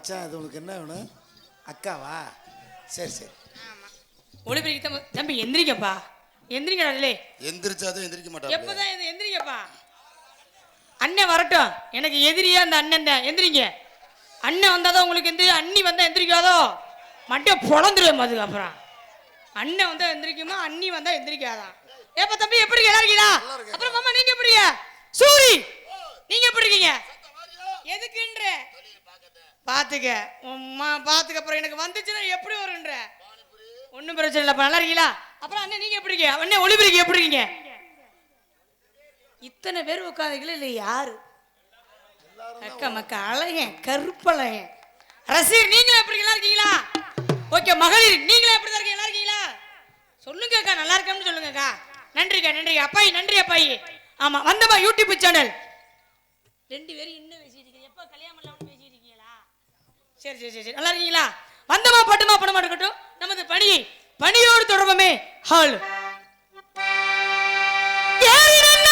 மச்சான் இது உனக்கு என்ன வேணும்? அக்காவா? சரி சரி. ஒளிபெருக்கி தம்பி தம்பி எந்திரிக்கப்பா. எந்திரிக்கடலே எந்திரிச்சாதான் எந்திரிக்க மாட்டாங்க எப்பதான் இது எந்திரிக்கப்பா? அண்ணன் வரட்டும். எனக்கு எதிரியா அந்த அண்ணன் தான். எந்திரிங்க. அண்ணன் வந்தாதான் உங்களுக்கு எந்திரி அண்ணி வந்தா எந்திரிக்காதோ? மட்டும் பொழந்துருவேன் அதுக்கு அப்புறம். அண்ணன் வந்தா எந்திரிக்குமா அண்ணி வந்தா எந்திரிக்காதான் ஏப்பா தம்பி எப்படி நல்லா இருக்கீங்களா? அப்புறம் மாமா நீங்க எப்படிங்க சூரி நீங்க எப்படி இருக்கீங்க? எதுக்குன்ற? பாத்துக்க. உம்மா பாத்துக்க. அப்புறம் எனக்கு வந்துச்சுன்னா எப்படி வரும்ன்ற? ஒன்றும் பிரச்சனை இல்லைப்பா. நல்லா இருக்கீங்களா? அப்புறம் அண்ணன் நீங்க எப்படி இருக்கீங்க? அண்ணன் ஒளிபெருக்கி எப்படி இருக்கீங்க? இத்தனை பேர் உட்காந்துக்கல இல்லை யாரு? அக்கா மக்கா அழகன் கருப்பழகன். ரசீர் நீங்களும் எப்படி நல்லா இருக்கீங்களா? ஓகே மகளிர் நீங்களும் எப்படி இருக்கீங்க? நல்லா இருக்கீங்களா? சொல்லுங்க அக்கா. நல்லா இருக்கேன்னு சொல்லுங்கக்கா நன்றிக்கா நன்றிக்கா அப்பாயி நன்றி அப்பாயி. ஆமா வந்தமா யூடியூப் சேனல் ரெண்டு பேரும் இன்னும் பேசிட்டு இருக்கீங்க. எப்போ கல்யாணம் இல்லாமல் பேசிட்டு இருக்கீங்களா? சரி சரி சரி நல்லா இருக்கீங்களா? வந்தமா பட்டுமா படமா இருக்கட்டும். நமது பணி பணியோடு தொடர்புமே ஹால். ஏறினங்க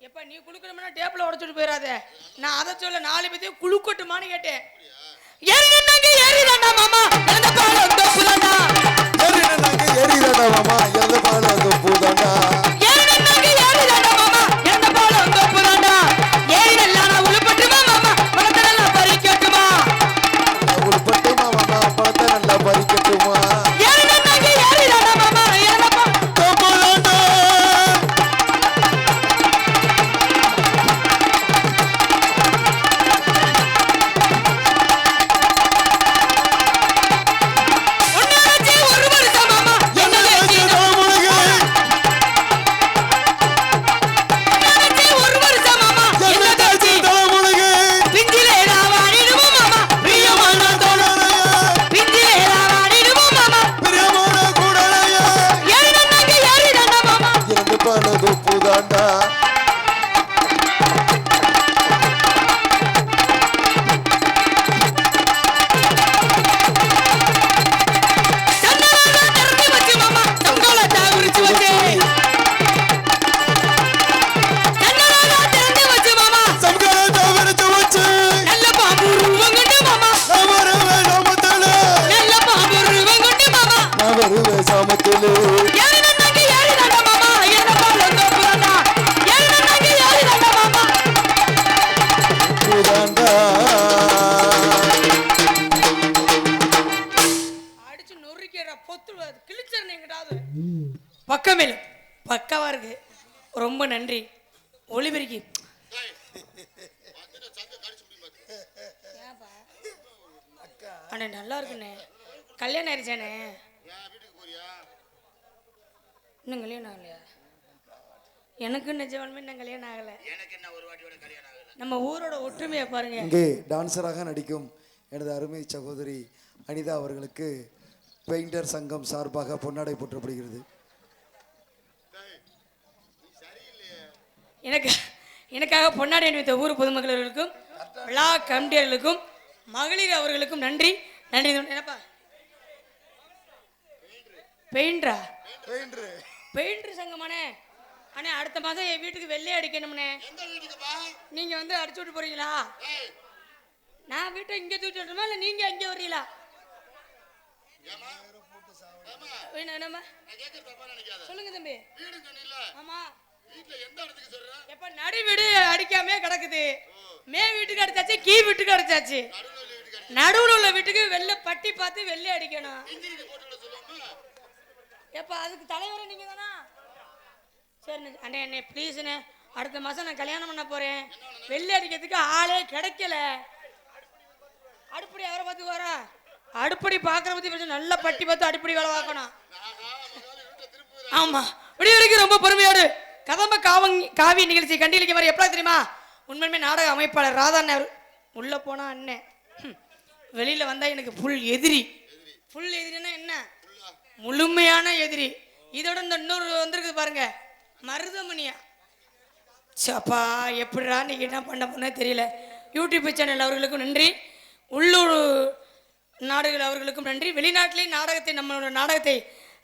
எப்ப நீ குளுக்கணும்னா டேபிள் உடைச்சிட்டு போயிடாத நான் அதை சொல்ல நாலு பேத்தையும் குளுக்கட்டுமான்னு கேட்டேன். ஏறினாங்க ஏறிதாண்டா மாமா. இழந்த பாலம்? தோப்புதாண்டா ஏறினாங்க ஏறிதாடா மாமா. எந்த பால வந்து பூதாண்டா. ரொம்ப நன்றி. ஒளிபெருக்கி. அண்ணே நல்லா இருக்குண்ணே. கல்யாணம் ஆயிடுச்சானே இன்னும் கல்யாணம் ஆகலையா? எனக்கு நிஜமாலுமே இன்னும் கல்யாணம் ஆகலை. நம்ம ஊரோட ஒற்றுமையை பாருங்க. இங்கே டான்சராக நடிக்கும் எனது அருமை சகோதரி அனிதா அவர்களுக்கு பெயிண்டர் சங்கம் சார்பாக பொன்னாடை போற்றப்படுகிறது. எனக்கு எனக்காக பொன்னாடி அணிவித்த ஊர் பொதுமக்களுக்கும் விழா கமிட்டியர்களுக்கும் மகளிர் அவர்களுக்கும் நன்றி. நன்றி என்னப்பா? பெயிண்டரா? பெயிண்டர். சங்கமானே அண்ணே அடுத்த மாதம் என் வீட்டுக்கு வெள்ளை அடிக்கணும்ண்ணே நீங்க வந்து அடிச்சு விட்டு போறீங்களா? நான் வீட்டை இங்கே தூக்கிட்டு வரணுமா இல்லை நீங்க அங்கே என்னம்மா சொல்லுங்க தம்பி. ஆமா. எப்ப நடு வீடு அடிக்காமே கிடக்குது. மே வீட்டுக்கு அடிச்சாச்சு கீ வீட்டுக்கு அடிச்சாச்சு. நடுவுல உள்ள வீட்டுக்கு வெள்ளை பட்டி பார்த்து வெள்ளை அடிக்கணும். எப்ப அதுக்கு தலைவரை நீங்க தானா? சரி அண்ணே அண்ணே ப்ளீஸ்ண்ணே அடுத்த மாசம் நான் கல்யாணம் பண்ண போறேன். வெள்ளை அடிக்கிறதுக்கு ஆளே கிடைக்கல. அடுப்படி அவரை பார்த்து வரா. அடுப்படி பார்க்கற பத்தி பிரச்சனை நல்ல பட்டி பார்த்து அடுப்படி வேலை பார்க்கணும். ஆமா. விடிய வரைக்கும் ரொம்ப பெருமையோடு கதம்ப காவங் காவி நிகழ்ச்சி கண்டிலிக்க மாதிரி எப்படா தெரியுமா? உண்மையுமே நாடக அமைப்பாளர் ராதா அவர். உள்ள போனா அண்ணன் வெளியில் வெளியில வந்தா எனக்கு ஃபுல் எதிரி. ஃபுல் எதிரின்னா என்ன? முழுமையான எதிரி. இதோட இந்த இன்னொரு வந்திருக்கு பாருங்க. மருதமணியா சப்பா எப்படிடா நீங்க என்ன பண்ண போனே தெரியல. யூடியூப் சேனல் அவர்களுக்கும் நன்றி. உள்ளூர் நாடுகள் அவர்களுக்கும் நன்றி. வெளிநாட்டிலேயும் நாடகத்தை நம்மளோட நாடகத்தை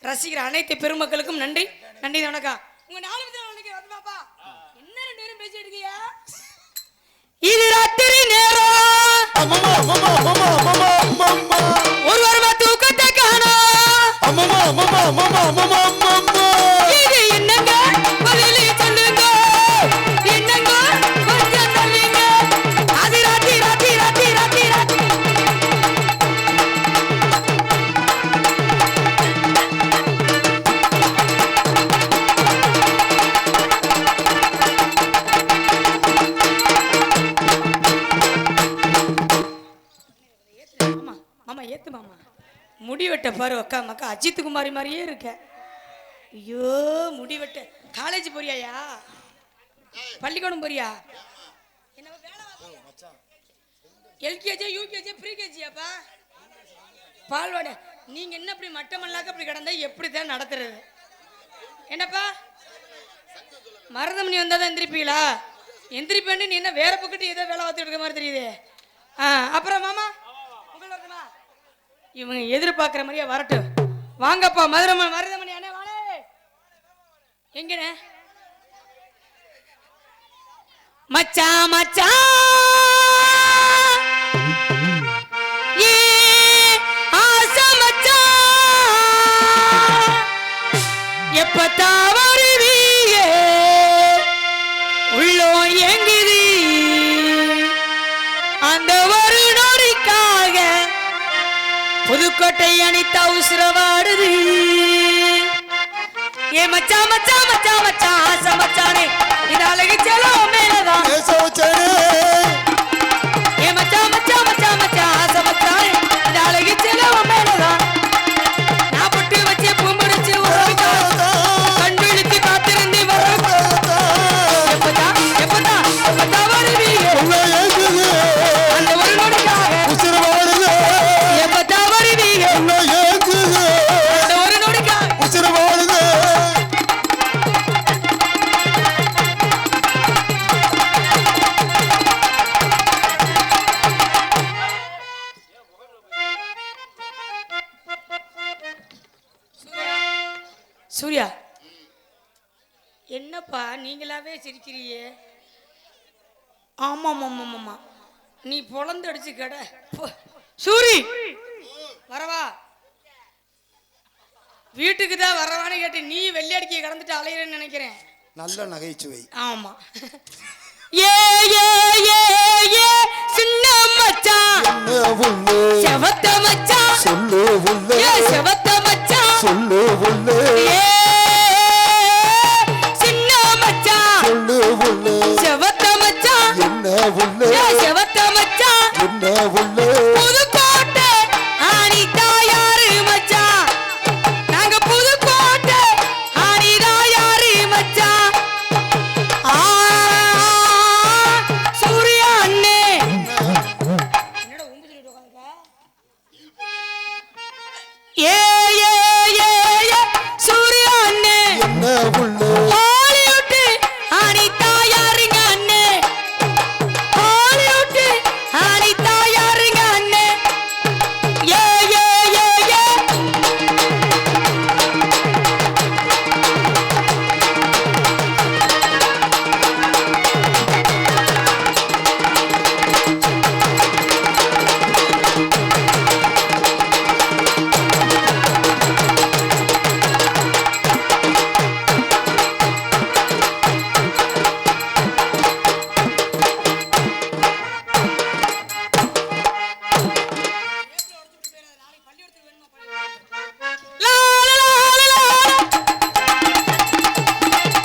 ரசிக்கிற அனைத்து பெருமக்களுக்கும் நன்றி. நன்றி வணக்கம். உங்க நாலு பேர் வணக்கம் வரணுமாப்பா? என்ன ரெண்டு பேரும் பேசிட்டு இருக்கீங்க இது ராத்திரி நேரம். அம்மம்மா, அம்மம்மா, அம்மம்மா, அம்மம்மா, அம்மம்மா. ஒரு வாரமா தூக்கத்தை காணோம். மாமா ஏத்து மாமா முடி வெட்ட பாரு அக்கா மக்கா அஜித் குமாரி மாதிரியே இருக்க. ஐயோ முடி வெட்ட காலேஜ் போறியாயா? பள்ளிக்கூடம் போறியா? எல்கேஜி யூகேஜி ப்ரீகேஜியாப்பா பால்வாட நீங்க என்ன இப்படி மட்டமல்லாக்க இப்படி கிடந்தா எப்படி தான் நடத்துறது? என்னப்பா? மருதமணி வந்தா தான் எந்திரிப்பீங்களா? எந்திரிப்பேன்னு நீ என்ன வேற பக்கத்து ஏதோ வேலை பார்த்துட்டு இருக்க மாதிரி தெரியுது. ஆ அப்புறம் மாமா? இவங்க எதிர்பார்க்குற மாதிரியே வரட்டும். வாங்கப்பா மதுரம மருதமணி அண்ணே வாடே. எங்கண்ணே? மச்சான் மச்சான் ஏ மச்சான் எப்பத்தான் உசுரவாடுது. ஏ மச்சா மச்சா மச்சா மச்சா சூர்யா. என்னப்பா நீங்களாவே சிரிக்கிறியே ஆமாம் ஆமாம் ஆமாம் நீ பொழந்து அடிச்சு கடை. சூரி! வரவா. வீட்டுக்கு தான் வரவான்னு கேட்டு நீ வெள்ளையடிக்க கடந்துட்டு அலையிறேன்னு நினைக்கிறேன். நல்ல நகைச்சுவை. ஆமா. ஏ ஏ ஏ ஏ சின்ன மச்சான். செவத்த மச்சான். சொல்லு உள்ளே ஏ செவத்த சொல்லு ஒல்லு.